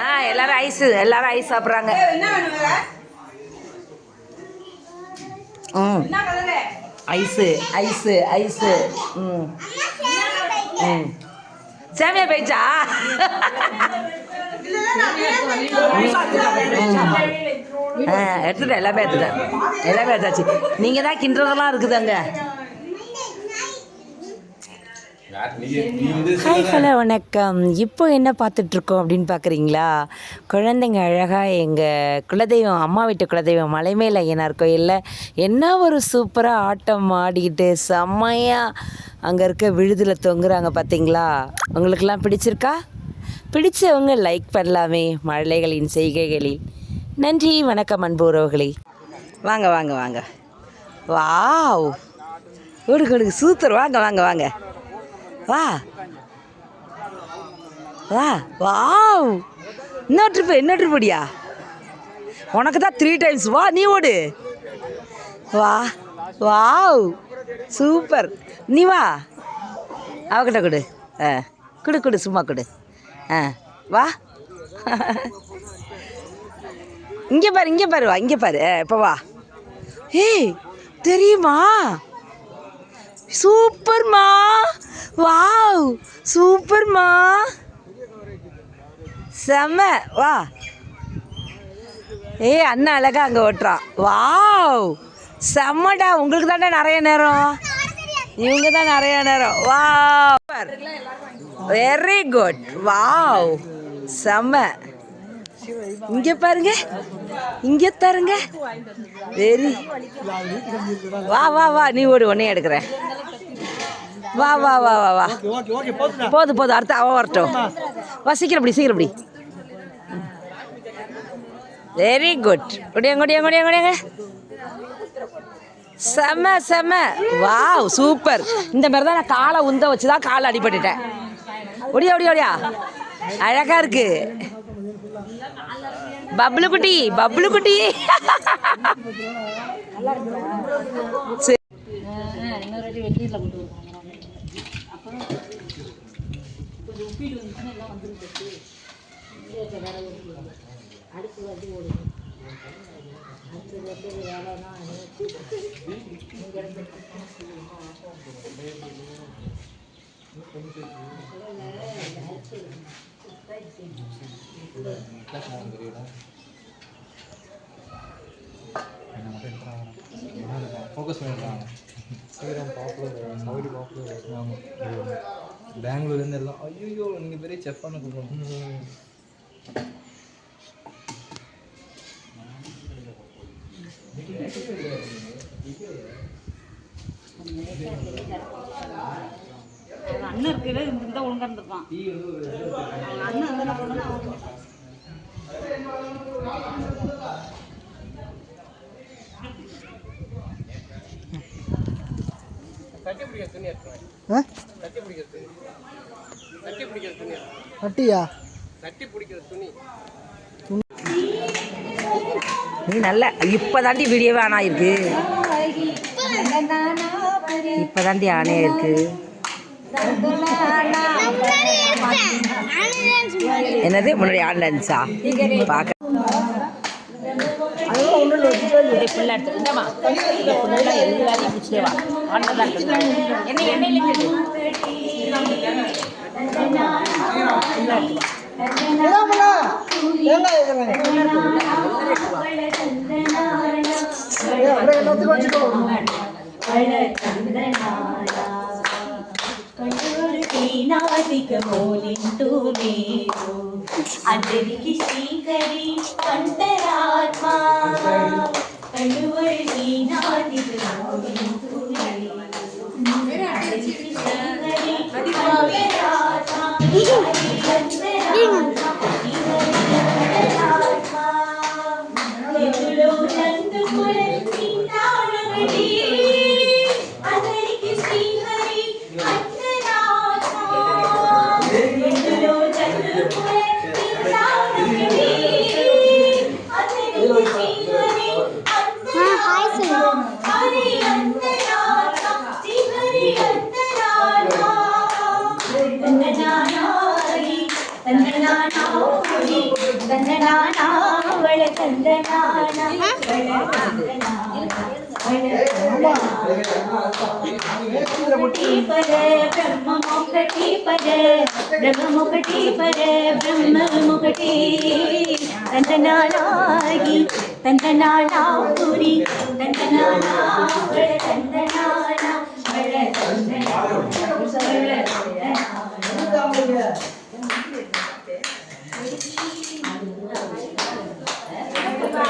ஆ எல்லாரும் ஐஸ் எல்லாரும் ஐஸ் சாப்பிட்றாங்க. ம். Ice ice ice. ம். ம். சேமியா போயிடுச்சா ஆ எடுத்துட்டேன் எல்லாமே எடுத்துட்டேன். எல்லாமே எடுத்தாச்சு. நீங்கள் தான் கிண்டுறதெல்லாம் இருக்குது அங்கே. ஹாய் ஹலோ வணக்கம். இப்போ என்ன பார்த்துட்ருக்கோம் அப்படின்னு பார்க்குறீங்களா? குழந்தைங்க அழகாக எங்கள் குலதெய்வம் அம்மா வீட்டு குலதெய்வம் மலைமேல் ஐயனார் கோயிலில் என்ன ஒரு சூப்பராக ஆட்டம் ஆடிக்கிட்டு செம்மையாக அங்கே இருக்க விழுதில் தொங்குறாங்க பார்த்தீங்களா? உங்களுக்கெல்லாம் பிடிச்சிருக்கா? பிடிச்சவங்க லைக் பண்ணலாமே மழலைகளின் செய்கைகளில். நன்றி வணக்கம் அன்பு உறவுகளே. வாங்க வாங்க வாங்க. வாவ். கொடுக்கு கொடுக்கு சூப்பர் வாங்க வாங்க வாங்க. வா. வா. வாவ். இன்னொரு ட்ரிப்பு இன்னொரு ட்ரிப் ஓடியா உனக்கு தான் த்ரீ டைம்ஸ் வா நீ ஓடு. வா. வாவ். சூப்பர். நீ வா. அவகிட்ட கொடு. ஆ. கொடு கொடு சும்மா கொடு. ஆ. வா. இங்கே பாரு இங்கே பாரு வா. இங்கே பாரு. இப்போ வா. ஏய் தெரியுமா? சூப்பர்மா. வாவ் சூப்பர்மா செம்ம வா. ஏய் அண்ணா அழகா அங்கே ஓட்டுறான் வாவ் செம்மடா. உங்களுக்கு தானே நிறைய நேரம். இவங்க தான் நிறைய நேரம். வாவ் வெரி குட் வாவ் செம்ம. இங்கே பாருங்க. இங்கே தருங்க. வெரி வா வா வா. நீ ஓடு உடனே எடுக்கிறேன். வா வா வா வா வா. போதும் போதும். அடுத்து அவ வரட்டும். வா சீக்கிரம் இப்படி சீக்கிரம் இப்படி. வெரி குட் குடியாங்க குடியாங்க குடியாங்க குடியாங்க. செம்ம செம்ம வாவ் சூப்பர் இந்த மாதிரி தான் நான் காலை உந்த வச்சு தான் காலை அடிபட்டுட்டேன். ஒடியா ஒடியா ஒடியா. அழகா இருக்கு. பப்ளு குட்டி பப்ளு குட்டி. சரி. கொஞ்சம் உப்பீடு வந்துச்சுன்னா எல்லாம் வந்துருக்கு வேலை அடுத்து வந்து ஓடுது அடுத்தது வந்து வேலை தான் ஃபோக்கஸ் பண்ணிடுறாங்க ஸ்ரீராம் பாப்புலர் சவுரி பாப்புலர் ஆமாம் பெங்களூர்லேருந்து எல்லாம் ஐயோ நீங்கள் பெரிய செஃப்பான கூப்பிடணும் அண்ணன் இருக்கிற இருந்தா ஒழுங்கா இருந்திருப்பான். அண்ணன் வந்து என்ன பண்ணா அட்டியா நீ நல்ல இப்போ தாண்டி வீடியோவே ஆனா இருக்கு இப்போ தாண்டி ஆனே இருக்கு என்னது? முன்னாடி ஆன் இருந்துச்சா பார்க்க இது ஃபுல்லாக எடுத்து இது ஃபுல்லாக எல்லாத்தையும் பிடிச்சிட்டே வா. என்ன எண்ணெயில் ಮೋಲಿಂತು ಮೇರು ಅದರಿಗೆ ಶ್ರೀಕರಿ ಕಂಡರಾತ್ಮ ಕಂಡುವಳಿ ನಾದಿಗೆ ಮೋಲಿಂತು Thank you. அவள தந்தனானா அவள முகட்டி பர பிரம்ம முகட்டி பர பிரம்ம முகட்டி பர பிரம்ம முகட்டி தந்தனானாகி புரி தந்தனானா அவள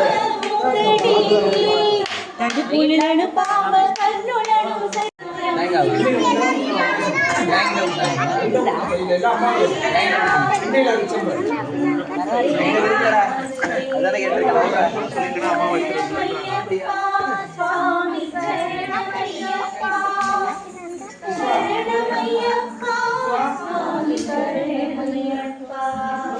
வீடியோ தடுப்புள்ளனு பாவ கண்ணுடனு சுவாமி சரணமையப்பா சரணமையப்பா சுவாமி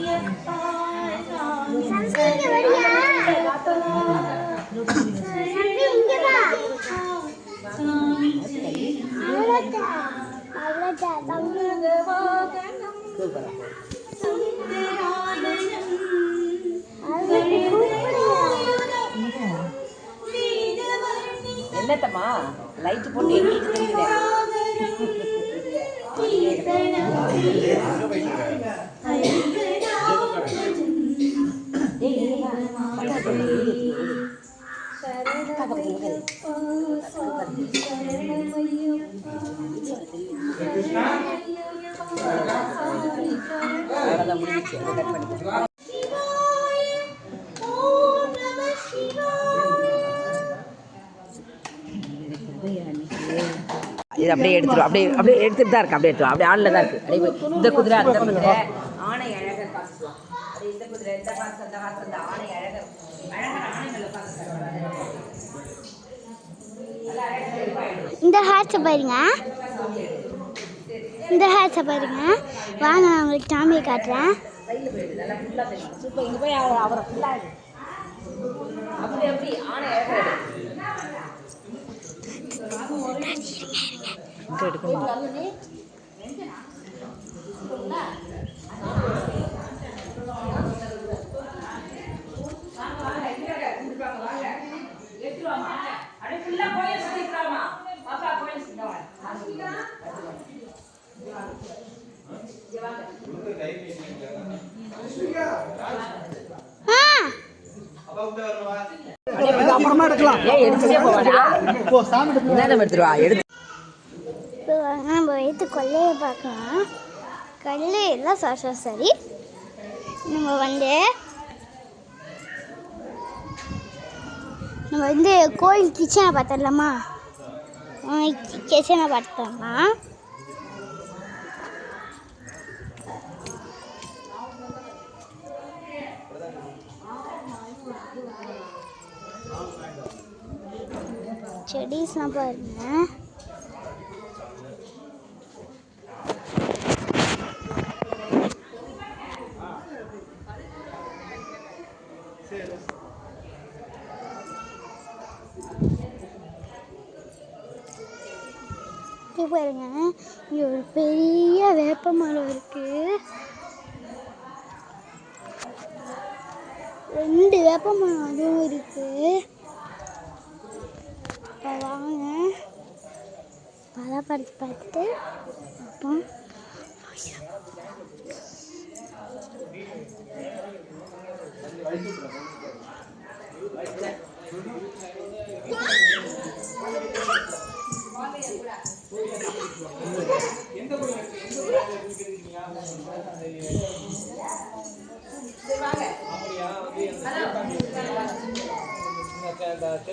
என்னத்தம்மா லைட் போட்டு எங்களுக்கு தெரியுது இது அப்படியே எடுத்துரும் அப்படியே அப்படியே எடுத்துட்டு தான் இருக்கு அப்படியே எடுத்துரும் அப்படியே ஆன்ல தான் இருக்கு. அப்படியே இந்த குதிரை அந்த குதிரை. ஆணை அழகர் இந்த குதிரை இந்த காசு அந்த காசு அந்த ஆணை அழகர். இந்த ஹேட்ஸை பாருங்க. இந்த ஹேட்ஸை பாருங்க. வாங்க நான் உங்களுக்கு சாமியை காட்டுறேன். அப்படி அப்படி ஆணை அழகர் இங்கே எடுக்கணும் ஆ! ஏன் எடுத்துட்டே போவாடா. என்ன எடுத்துருவா எடுத்து வாங்க நம்ம எடுத்து கொல்லையை பார்க்கலாம். கொள்ளையில் எல்லாம் சரி. நம்ம வந்து நம்ம வந்து கோயில் கிச்சனை பார்த்துடலாமா? கிச்சனை பார்த்துடலாம்? செடிஸ்லாம் பாருங்க. பாருங்க. இங்க ஒரு பெரிய வேப்ப மரம் இருக்கு. ரெண்டு வேப்ப மரம் அதுவும் இருக்கு. இப்போ வாங்க. பழப்படத்தை பார்த்து அப்போ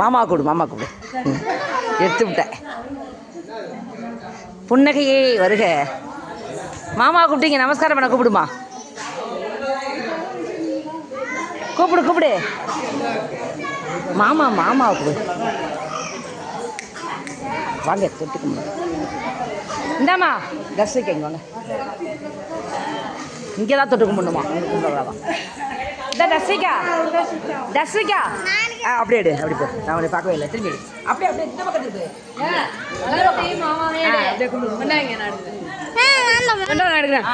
மாமா கொடு மாமா கொடு. எடுத்து விட்டேன் புன்னகையே வருக. மாமா கூப்பிட்டீங்க நமஸ்காரம் பண்ண கூப்பிடுமா? கூப்பிடு கூப்பிடு. மாமா மாமா கூப்பிடு வாங்க தொட்டுக்க முடியும். இந்தாம்மா தர்ஷிக்க இங்கே வாங்க. இங்கே தான் தொட்டு முடியுமா? உங்களுக்கு இந்த தர்ஷிகா தர்ஷிகா ஆ அப்படியே எடு அப்படி போ. நான் உன்னை பார்க்கவே இல்லை. திரும்பி எடு அப்படியே அப்படியே இந்த பக்கத்துக்கு போய் அப்படியே கும்பிடு நான் எடுக்கிறேன்.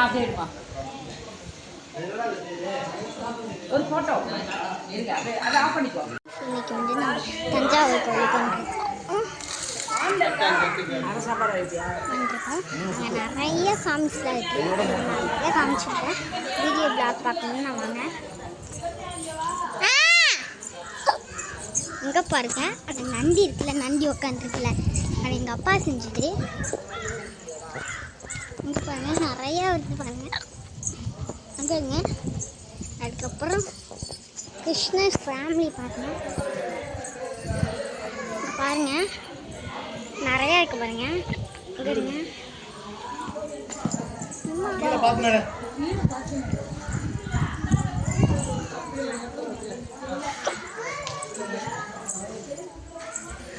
ஒரு ஃபோட்டோ அதை ஆஃப் பண்ணிக்கோ. இன்னைக்கு வந்து நான் தஞ்சாவூர் கோயிலுக்கு வந்திருக்கோம் நிறைய சாமிஸ்லாம் இருக்குது நிறைய காமிச்சிருக்கேன். வீடியோ பிளாக் பார்க்கணும்னு நான் வாங்க இங்கே பாருங்க அந்த நந்தி இருக்குல்ல நந்தி உட்காந்துருக்குல்ல அது எங்கள் அப்பா செஞ்சது. இங்கே பாருங்க நிறைய வருது பாருங்க. அங்கங்க அதுக்கப்புறம் கிருஷ்ணர் ஃபேமிலி பாருங்க. பாருங்க நிறைய இருக்கு பாருங்க. இங்க இருங்க தெரியல அது அதனால அங்க அங்க பெரியார் என்ன கோழி இருக்காம வச்சிருக்காங்க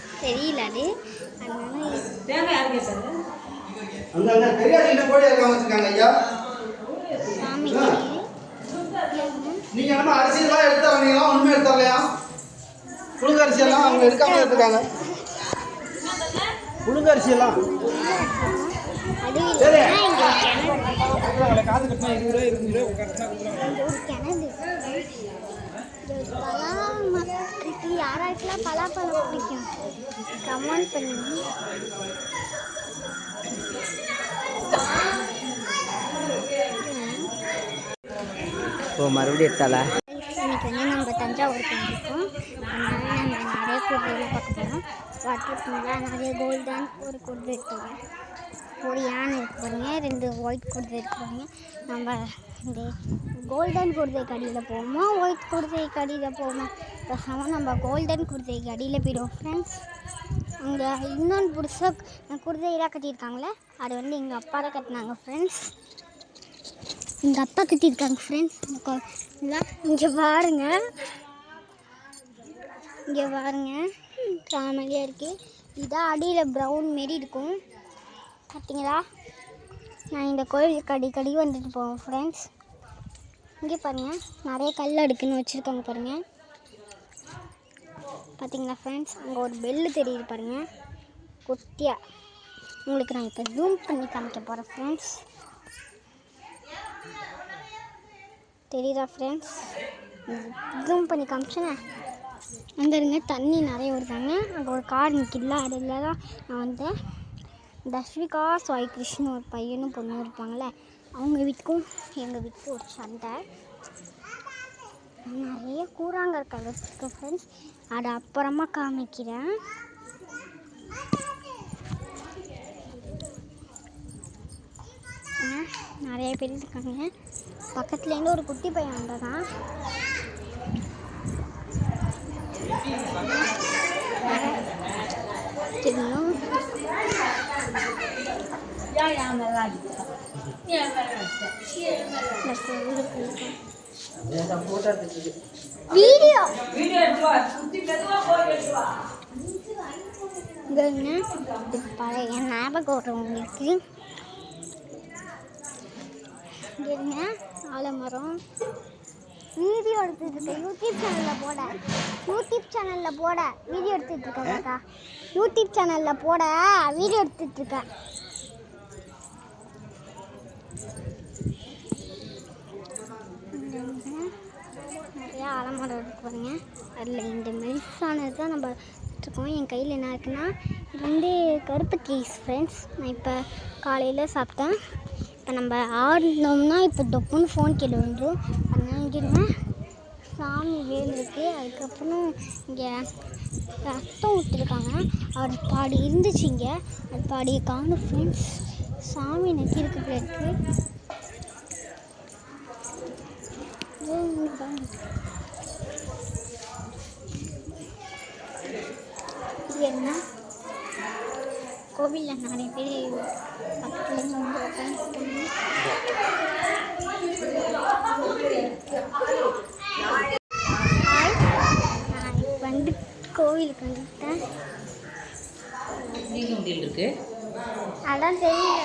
ஐயா சாமி. தெரியுது நீங்க என்னமா அரிசி எல்லாம் எடுத்து வந்தீங்களா ஒண்ணுமே எடுத்து வரலையா புழுங்க அரிசி எல்லாம் அவங்க எடுக்காம எடுத்துருக்காங்க. புழுங்க அரிசி எல்லாம் அது காது கட்டினா இருபது ரூபாய் இருபது ரூபாய் கட்டினா கொடுக்குறாங்க இங்க ஒரு கிணறு இங்க ஒரு பலா மரம் இருக்கு யாராருக்கெல்லாம் பலாப்பழம் பிடிக்கும். கமெண்ட் பண்ணுங்க ஓ மறுபடியும் எடுத்தாளா? இன்னைக்கு வந்து நம்ம தஞ்சாவூருக்கு வந்திருக்கோம் அதனால நம்ம நிறைய குதிரையில் பார்க்க போகிறோம் வாட்டர் ஃபுல்லாக நிறைய கோல்டன் ஒரு குதிரை இருக்காங்க ஒரு யானை இருக்க போகிறீங்க ரெண்டு ஒயிட் குதிரை இருக்கு நம்ம இந்த கோல்டன் குதிரை கடியில் போவோமா? ஒயிட் குதிரை கடியில் போவோமா? பேசாமல் நம்ம கோல்டன் குதிரை கடியில் போயிடுவோம் ஃப்ரெண்ட்ஸ் அங்கே இன்னொன்று புதுசாக குதிரையெல்லாம் கட்டியிருக்காங்களே அது வந்து எங்கள் அப்பா தான் கட்டினாங்க ஃப்ரெண்ட்ஸ் எங்கள் அப்பா கட்டியிருக்காங்க ஃப்ரெண்ட்ஸ் இங்கே பாருங்கள் இங்கே பாருங்கள் காமெடியாக இருக்குது இதான் அடியில் ப்ரௌன் மாரி இருக்கும். பார்த்தீங்களா நான் இந்த கோயிலுக்கு அடிக்கடி வந்துட்டு போவேன் ஃப்ரெண்ட்ஸ் இங்கே பாருங்கள் நிறைய கல் அடுக்குன்னு வச்சுருக்காங்க பாருங்கள் பார்த்தீங்களா ஃப்ரெண்ட்ஸ் அங்கே ஒரு பெல்லு தெரியுது பாருங்கள் குட்டியாக உங்களுக்கு நான் இப்போ ஜூம் பண்ணி காமிக்க போகிறேன் ஃப்ரெண்ட்ஸ் தெரியுதா ஃப்ரெண்ட்ஸ் ஜூம் பண்ணி காமிச்சேன். அங்கே இருங்க தண்ணி நிறைய வருதாங்க. அங்கே ஒரு கார் நிற்கிதுல அதில் தான் நான் வந்தேன். தஸ்விகா சாய் கிருஷ்ணன் ஒரு பையனும் பொண்ணும் இருப்பாங்களே அவங்க வீட்டுக்கும் எங்கள் வீட்டுக்கும் ஒரு சண்டை. நிறைய கூறாங்கற்கள் இருக்கு ஃப்ரெண்ட்ஸ் அதை அப்புறமா காமிக்கிறேன். நிறைய பேர் இருக்காங்க. பக்கத்துலேருந்து ஒரு குட்டி பையன் வந்ததான். இருக்கோம். வீடியோ இங்க என்ன இது பழைய ஞாபகம் வரும் உங்களுக்கு இருங்க ஆலமரம். வீடியோ எடுத்துட்டு இருக்கேன் யூடியூப் சேனலில் போட. யூடியூப் சேனலில் போட. வீடியோ எடுத்துட்டு இருக்கேன் யூடியூப் சேனலில் போட. வீடியோ எடுத்துட்டு இருக்கேன் இங்க வந்து நிறையா ஆலமரம் இருக்கு பாருங்க. அதில் இந்த மெலிசானது தான் நம்ம வச்சுருக்கோம் என் கையில் என்ன இருக்குன்னா இது வந்து கருப்பு கேஸ் ஃப்ரெண்ட்ஸ் நான் இப்போ காலையில் சாப்பிட்டேன். இப்போ நம்ம ஆடினோம்னா இப்போ தொப்புன்னு ஃபோன் கீழே வந்துடும் அதனால இங்கிருந்தேன் சாமி வேல் இருக்குது அதுக்கப்புறம் இங்கே ரத்தம் விட்டுருக்காங்க அவர் பாடி இருந்துச்சு இங்கே. அது பாடி காணும் ஃப்ரெண்ட்ஸ் சாமி நெத்திருக்கு இருக்கு இதோ என்ன? கோவிலில் நிறைய பேர் பக்கத்துலேருந்து வந்து இப்போ வந்து கோவிலுக்கு வந்துட்டேன். இருக்கு அதான் தெரியல.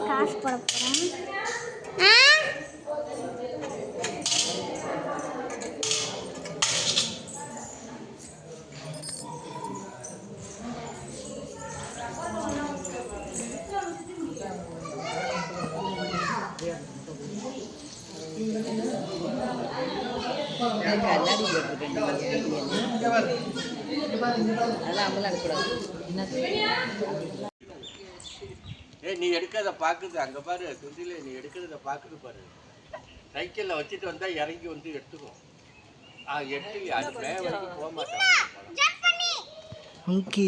காசு போட போகிறேன் கண்ணாடி போட்டிருக்கேன் அதெல்லாம் அங்கெல்லாம் இருக்கக்கூடாது நீ எடுக்கிறத பார்க்குது அங்கே பாரு துண்டில நீ எடுக்கிறத பார்க்குது பாரு. சைக்கிளில் வச்சுட்டு வந்தால் இறங்கி வந்து எடுத்துக்கும். ஆ எடுத்து அது மே வரைக்கும் போக மாட்டான் ஓகே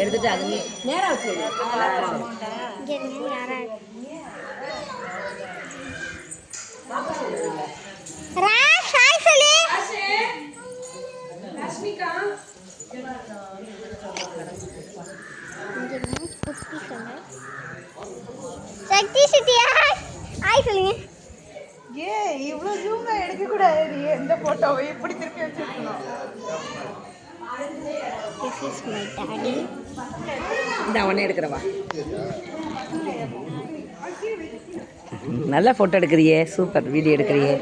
எடுத்துட்டு அது நீ நேரா வச்சு இங்கே இருங்க யாரா ராஷ் ஹாய் சொல்லு இங்க இருங்க, குட்டி சொல்லு. சக்தி சிட்டி ஹாய் ஹாய் சொல்லுங்க ஏ இவ்வளோ ஜூம்ல எடுக்கக்கூடாது நீ எந்த ஃபோட்டோவை இப்படி திருப்பி வச்சிருக்கணும் திஸ் இஸ் மை டாடி இந்த உடனே எடுக்கிறவா? நல்ல ஃபோட்டோ எடுக்கிறியே சூப்பர் வீடியோ எடுக்கிறியே.